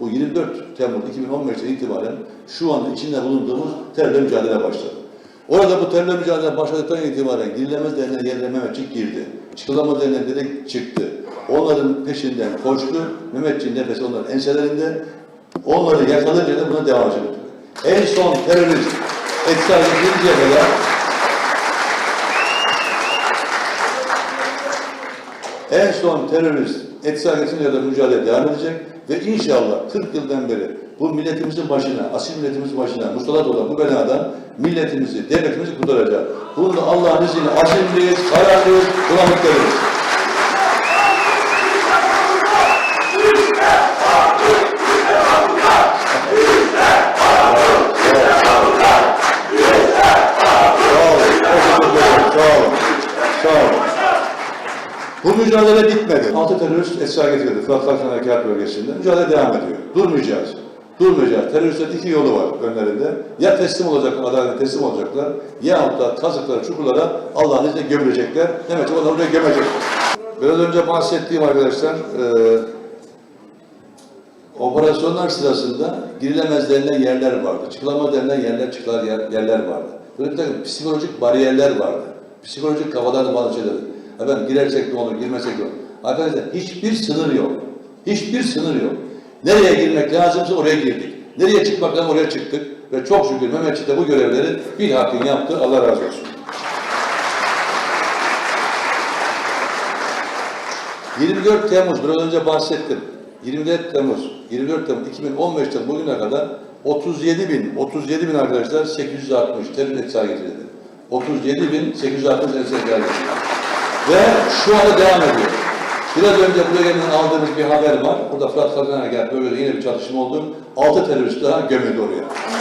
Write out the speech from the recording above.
Bu 24 Temmuz 2015'ten itibaren şu anda içinde bulunduğumuz terörle mücadele başladı. Orada bu terörle mücadele başladıktan itibaren girilemez denilen yerlere Mehmetçik girdi. Çıkılamaz denilen direkt çıktı. Onların peşinden koştu. Mehmetçik'in nefesi onların enselerinde. Onları yakalayınca da buna devam etti. En son terörist etkisi edinceye kadar En son terörist hareketine kadar mücadele devam edecek ve inşallah 40 yıldan beri bu milletimizin başına, asil milletimizin başına musallat olan bu beladan milletimizi, devletimizi kurtaracak. Bunu Allah'ın izniyle azimliyiz, kararlıyız, bulanıklarıyız. Bu mücadele bitmedi. Altı terörist esra getirildi Fırat Kalkan Harekat Bölgesi'nde. Mücadele devam ediyor. Durmayacağız. Durmayacağız. Teröristlerin iki yolu var önlerinde. Ya teslim olacaklar, adalete teslim olacaklar. Ya da kazıklara, çukurlara Allah'ın izniyle gömülecekler. Demek ki onları oraya gömecek. Biraz önce bahsettiğim arkadaşlar, e, operasyonlar sırasında girilemez denilen yerler vardı. Çıkılamaz denilen yerler, çıkılar yer, yerler vardı. Böyle bir takım psikolojik bariyerler vardı. Psikolojik kafalarda bazı şeyler. Efendim girersek ne olur, girmesek ne olur. Arkadaşlar hiçbir sınır yok. Hiçbir sınır yok. Nereye girmek lazımsa oraya girdik. Nereye çıkmak lazım oraya çıktık. Ve çok şükür Mehmetçik de bu görevleri bir hakkın yaptı. Allah razı olsun. 24 Temmuz, biraz önce bahsettim. 24 Temmuz, 24 Temmuz 2015'ten bugüne kadar 37 bin, 37 bin arkadaşlar 860 terör etkisi getirildi. 37 bin 860 terör etkisi getirildi. Ve şu anda devam ediyor. Biraz önce gelen aldığımız bir haber var. Burada Fırat Kalkan Harekat bölgede yine bir çalışma oldu. 6 terörist daha gömüldü oraya.